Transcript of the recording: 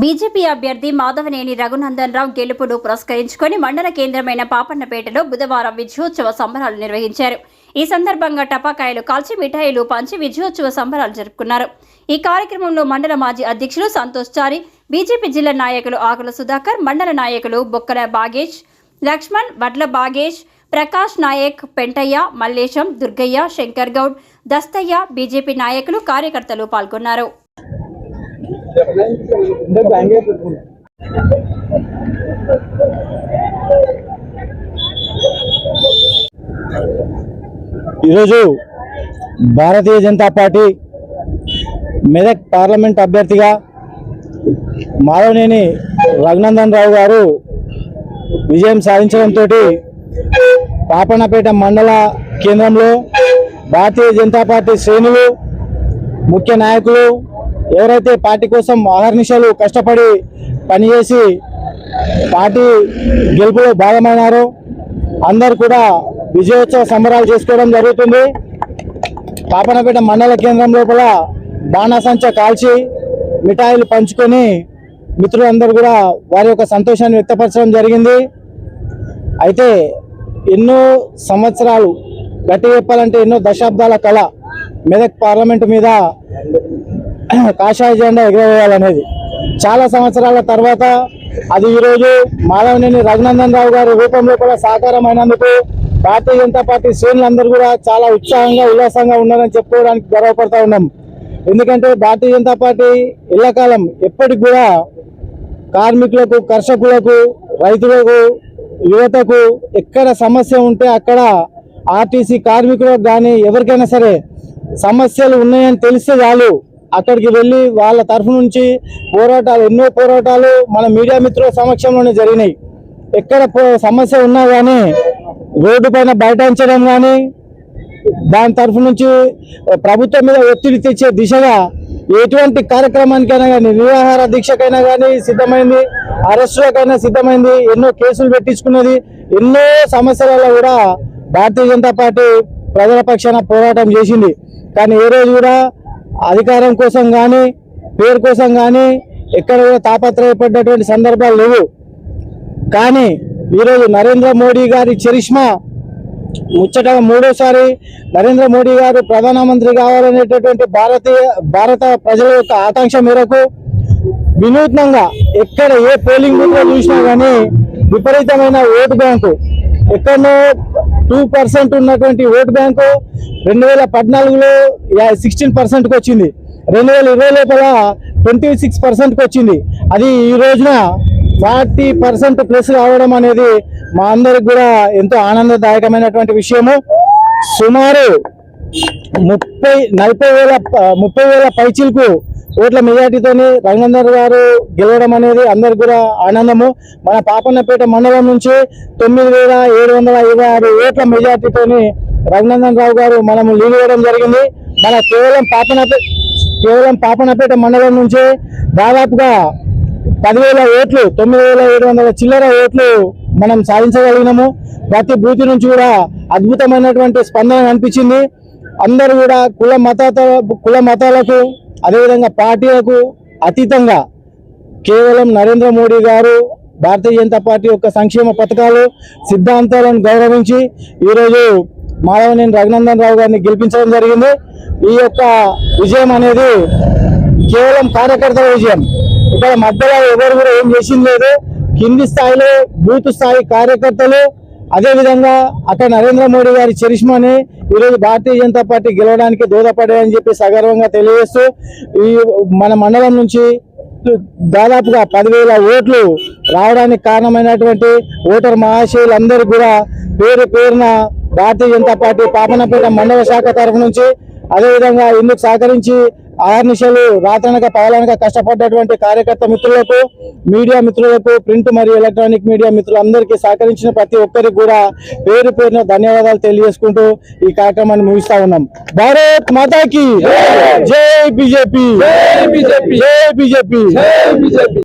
BJP అభ్యర్థి మాధవనేని రఘునందన్ రావు గెలుపును పురస్కరించుకొని మండల కేంద్రమైన పాపన్నపేటలో బుధవారం విజయోత్సవ సంబరాలు నిర్వహించారు. ఈ సందర్భంగా టపాకాయలు కాల్చి మిఠాయిలు పంచి విజయోత్సవ సంబరాలు జరుపుకున్నారు. ఈ కార్యక్రమంలో మండల మాజీ అధ్యక్షులు సంతోష్ చారి బీజేపీ జిల్లా నాయకులు ఆకుల సుధాకర్ మండల నాయకులు బొక్కల బాగేష్ లక్ష్మణ్ వడ్ల బాగేష్ ప్రకాష్ నాయక్ పెంటయ్య మల్లేశం దుర్గయ్య శంకర్ గౌడ్ దస్తయ్య బీజేపీ నాయకులు కార్యకర్తలు పాల్గొన్నారు. ఈరోజు భారతీయ జనతా పార్టీ మెదక్ పార్లమెంట్ అభ్యర్థిగా మాధవనేని రఘునందన్ రావు గారు విజయం సాధించడంతో పాపన్నపేట మండల కేంద్రంలో భారతీయ జనతా పార్టీ శ్రేణులు ముఖ్య నాయకులు ఎవరైతే పార్టీ కోసం అహర్నిశలు కష్టపడి పనిచేసి పార్టీ గెలుపులో భాగమైనారో అందరు కూడా విజయోత్సవ సంబరాలు చేసుకోవడం జరుగుతుంది. పాపనపేట మండల కేంద్రం లోపల బాణాసంచ కాల్చి మిఠాయిలు పంచుకొని మిత్రులందరూ కూడా వారి యొక్క సంతోషాన్ని వ్యక్తపరచడం జరిగింది. అయితే ఎన్నో సంవత్సరాలు గట్టి చెప్పాలంటే ఎన్నో దశాబ్దాల కళ మెదక్ పార్లమెంటు మీద కాషాయ జెండా ఎగరవేయాలనేది. చాలా సంవత్సరాల తర్వాత అది ఈరోజు మాధవనేని రఘునందన్ రావు గారి రూపంలో కూడా సాకారం అయినందుకు భారతీయ జనతా పార్టీ శ్రేణులందరూ కూడా చాలా ఉత్సాహంగా ఉల్లాసంగా ఉన్నారని చెప్పుకోవడానికి గర్వపడతా ఉన్నాం. ఎందుకంటే భారతీయ జనతా పార్టీ ఇళ్ళకాలం ఎప్పటికి కూడా కార్మికులకు కర్షకులకు రైతులకు యువతకు ఎక్కడ సమస్య ఉంటే అక్కడ ఆర్టీసీ కార్మికులకు కానీ ఎవరికైనా సరే సమస్యలు ఉన్నాయని తెలిస్తే చాలు. అక్కడికి వెళ్ళి వాళ్ళ తరఫు నుంచి పోరాటాలు ఎన్నో పోరాటాలు మన మీడియా మిత్రుల సమక్షంలోనే జరిగినాయి. ఎక్కడ పో- సమస్య ఉన్నా కానీ రోడ్డు పైన బైఠాయించడం కానీ దాని తరఫు నుంచి ప్రభుత్వం మీద ఒత్తిడి తెచ్చే దిశగా ఎటువంటి కార్యక్రమానికైనా కానీ నిరాహార దీక్షకైనా కానీ సిద్ధమైంది అరెస్టులకైనా సిద్ధమైంది ఎన్నో కేసులు పెట్టించుకున్నది ఎన్నో సమస్యలలో కూడా భారతీయ జనతా పార్టీ ప్రజల పక్షాన పోరాటం చేసింది. కానీ ఏ రోజు కూడా అధికారం కోసం కానీ పేరు కోసం కానీ ఎక్కడ కూడా తాపత్రయపడ్డటువంటి సందర్భాలు లేవు. కానీ ఈరోజు నరేంద్ర మోడీ గారి చరిష్మా ముచ్చటగా మూడోసారి నరేంద్ర మోడీ గారు ప్రధానమంత్రి కావాలనేటటువంటి భారతీయ భారత ప్రజల యొక్క ఆకాంక్ష మేరకు వినూత్నంగా ఎక్కడ ఏ పోలింగ్ బూత్ చూసినా కానీ విపరీతమైన ఓటు బ్యాంకు ఎక్కడో టూ పర్సెంట్ ఉన్నటువంటి ఓటు బ్యాంకు రెండు వేల పద్నాలుగులో సిక్స్టీన్ పర్సెంట్కి వచ్చింది. రెండు వేల ఇరవై లోపల ట్వంటీ సిక్స్ పర్సెంట్కి వచ్చింది. అది ఈ రోజున ఫార్టీ పర్సెంట్ ప్లస్ రావడం అనేది మా అందరికి కూడా ఎంతో ఆనందదాయకమైనటువంటి విషయము. సుమారు ముప్పై నలభై వేల ముప్పై వేల పైచీలకు ఓట్ల మెజార్టీతోని రంగంధర్ గారు గెలవడం అనేది అందరికి కూడా ఆనందము. మన పాపన్నపేట మండలం నుంచి తొమ్మిది వేల ఏడు వందల ఇరవై ఆరు ఓట్ల మెజార్టీతోని రంగనందన్ రావు గారు మనము లీడ్ ఇవ్వడం జరిగింది. మన కేవలం పాపనపేట కేవలం పాపనపేట మండలం నుంచి దాదాపుగా పదివేల ఓట్లు తొమ్మిది వేల ఏడు వందల చిల్లర ఓట్లు మనం సాధించగలిగినాము. ప్రతి బూత్ నుంచి కూడా అద్భుతమైనటువంటి స్పందన కనిపించింది. అందరూ కూడా కుల మతాత కుల మతాలకు అదేవిధంగా పార్టీలకు అతీతంగా కేవలం నరేంద్ర మోడీ గారు భారతీయ జనతా పార్టీ యొక్క సంక్షేమ పథకాలు సిద్ధాంతాలను గౌరవించి ఈరోజు మాధవనేని రఘునందన్ రావు గారిని గెలిపించడం జరిగింది. ఈ యొక్క విజయం అనేది కేవలం కార్యకర్తల విజయం. ఇక్కడ మధ్యలో ఎవరు కూడా ఏం చేసింది లేదు. కింది స్థాయిలో బూత్ స్థాయి కార్యకర్తలు అదేవిధంగా అక్కడ నరేంద్ర మోడీ గారి చరిష్మాని ఈరోజు భారతీయ జనతా పార్టీ గెలవడానికి దోహదపడాయని చెప్పి సగర్వంగా తెలియజేస్తూ ఈ మన మండలం నుంచి దాదాపుగా పదివేల ఓట్లు రావడానికి కారణమైనటువంటి ఓటర్ మహాశయులందరూ కూడా పేరు పేరున భారతీయ జనతా పార్టీ పాపనపేట మండల శాఖ తరఫు నుంచి అదేవిధంగా ఇందుకు సహకరించి ఆర్నిశలు రాత్రనక పగలనక కష్టపడ్డటువంటి కార్యకర్త మిత్రులకు మీడియా మిత్రులకు ప్రింట్ మరియు ఎలక్ట్రానిక్ మీడియా మిత్రులందరికీ సహకరించిన ప్రతి ఒక్కరికి కూడా పేరు పేరున ధన్యవాదాలు తెలియజేసుకుంటూ ఈ కార్యక్రమాన్ని ముగిస్తా ఉన్నాం. భారత్ మాతాకి! జై బీజేపీ! జై బీజేపీ! జై బీజేపీ!